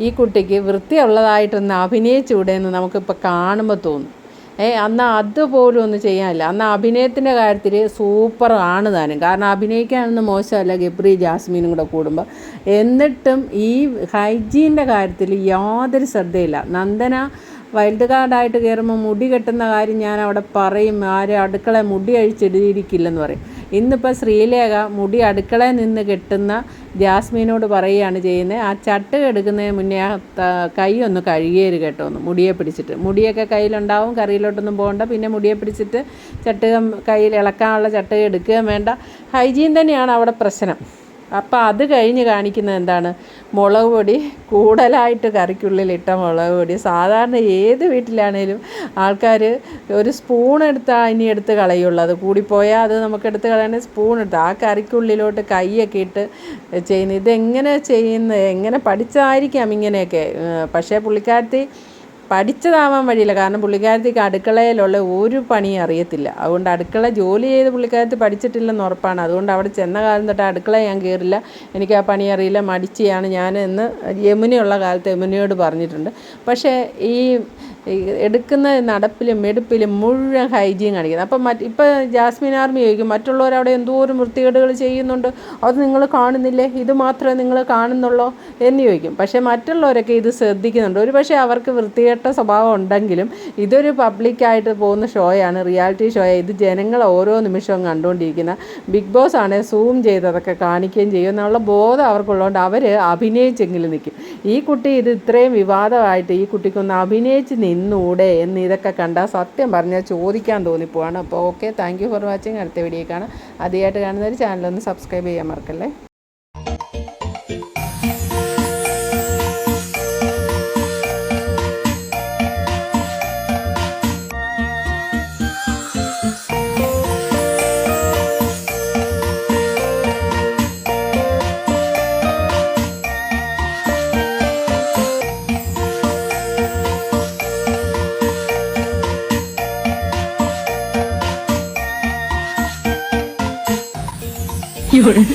ഈ കുട്ടിക്ക് വൃത്തിയുള്ളതായിട്ടൊന്ന് അഭിനയിച്ചുകൂടെ എന്ന് നമുക്കിപ്പോൾ കാണുമ്പോൾ തോന്നും. ഏ അന്ന് അതുപോലും ഒന്നും ചെയ്യാനില്ല. അന്ന് അഭിനയത്തിന്റെ കാര്യത്തിൽ സൂപ്പർ ആണ് താനും. കാരണം അഭിനയിക്കാനൊന്നും മോശമല്ല ഗബ്രി ജാസ്മീനും കൂടെ കൂടുമ്പോൾ. എന്നിട്ടും ഈ ഹൈജീന്റെ കാര്യത്തിൽ യാതൊരു ശ്രദ്ധയില്ല. നന്ദന വൈൽഡ് കാർഡായിട്ട് കയറുമ്പോൾ മുടി കെട്ടുന്ന കാര്യം ഞാൻ അവിടെ പറയും. ആരും അടുക്കള മുടി അഴിച്ചിടിയിരിക്കില്ലെന്ന് പറയും. ഇന്നിപ്പോൾ ശ്രീലേഖ മുടി അടുക്കളയിൽ നിന്ന് കിട്ടുന്ന ജാസ്മിനോട് പറയുകയാണ് ചെയ്യുന്നത് ആ ചട്ട് കെടുക്കുന്നതിന് മുന്നേ ആ കൈ ഒന്ന് കഴുകിയത് കേട്ടോ ഒന്ന് മുടിയെ പിടിച്ചിട്ട്. മുടിയൊക്കെ കയ്യിലുണ്ടാവും കറിയിലോട്ടൊന്നും പോകണ്ട പിന്നെ മുടിയെ പിടിച്ചിട്ട് ചട്ടുകം കയ്യിൽ ഇളക്കാനുള്ള ചട്ടുക എടുക്കുകയും വേണ്ട. ഹൈജീൻ തന്നെയാണ് അവിടെ പ്രശ്നം. അപ്പോൾ അത് കഴിഞ്ഞ് കാണിക്കുന്നത് എന്താണ്? മുളക് പൊടി കൂടുതലായിട്ട് കറിക്കുള്ളിൽ ഇട്ട മുളക് പൊടി. സാധാരണ ഏത് വീട്ടിലാണേലും ആൾക്കാർ ഒരു സ്പൂൺ എടുത്താൽ ഇനി എടുത്ത് കളയുള്ളൂ. അത് കൂടിപ്പോയാൽ അത് നമുക്ക് എടുത്ത് കളയണ സ്പൂൺ എടുത്ത്. ആ കറിക്കുള്ളിലോട്ട് കൈയൊക്കെ ഇട്ട് ചെയ്യുന്നത് ഇതെങ്ങനെ ചെയ്യുന്നത് എങ്ങനെ പഠിച്ചായിരിക്കാം ഇങ്ങനെയൊക്കെ. പക്ഷേ പുള്ളിക്കാരത്തി പഠിച്ചതാവാൻ വഴിയില്ല. കാരണം പുള്ളിക്കാരത്തിക്ക് അടുക്കളയിലുള്ള ഒരു പണിയും അറിയത്തില്ല. അതുകൊണ്ട് അടുക്കള ജോലി ചെയ്ത് പുള്ളിക്കാരത്തി പഠിച്ചിട്ടില്ലെന്ന് ഉറപ്പാണ്. അതുകൊണ്ട് അവിടെ ചെന്ന കാലം തൊട്ട് അടുക്കള ഞാൻ കയറില്ല എനിക്ക് ആ പണി അറിയില്ല. മടിച്ചിയാണ് ഞാൻ എന്ന് യമുനയുള്ള കാലത്ത് യമുനയോട് പറഞ്ഞിട്ടുണ്ട്. പക്ഷേ ഈ എടുക്കുന്ന നടപ്പിലും എടുപ്പിലും മുഴുവൻ ഹൈജീൻ കാണിക്കുന്നത്. അപ്പം മറ്റ് ഇപ്പം ജാസ്മിൻ ആർമി ചോദിക്കും മറ്റുള്ളവർ അവിടെ എന്തോരം വൃത്തികേടുകൾ ചെയ്യുന്നുണ്ട്? അത് നിങ്ങൾ കാണുന്നില്ലേ? ഇത് മാത്രമേ നിങ്ങൾ കാണുന്നുള്ളൂ? എന്ന് ചോദിക്കും. പക്ഷേ മറ്റുള്ളവരൊക്കെ ഇത് ശ്രദ്ധിക്കുന്നുണ്ട്. ഒരു പക്ഷേ അവർക്ക് വൃത്തികെട്ട സ്വഭാവം ഉണ്ടെങ്കിലും ഇതൊരു പബ്ലിക്കായിട്ട് പോകുന്ന ഷോയാണ് റിയാലിറ്റി ഷോ ഇത് ജനങ്ങൾ ഓരോ നിമിഷവും കണ്ടുകൊണ്ടിരിക്കുന്ന ബിഗ് ബോസ് ആണ്. സൂം ചെയ്തതൊക്കെ കാണിക്കുകയും ചെയ്യും എന്നുള്ള ബോധം അവർക്കുള്ളതുകൊണ്ട് അവർ അഭിനയിച്ചെങ്കിലും നിൽക്കും. ഈ കുട്ടി ഇത് ഇത്രയും വിവാദമായിട്ട് ഈ കുട്ടിക്കൊന്ന് അഭിനയിച്ച് നിന്നൂടെ എന്ന് ഇതൊക്കെ കണ്ടാൽ സത്യം പറഞ്ഞാൽ ചോദിക്കാൻ തോന്നിപ്പോവാണ്. അപ്പോൾ okay thank you for watching അടുത്ത വീഡിയോ കാണാം. ആദ്യമായിട്ട് കാണുന്നവർ ചാനലൊന്ന് സബ്സ്ക്രൈബ് ചെയ്യാൻ മറക്കല്ലേ? 有人。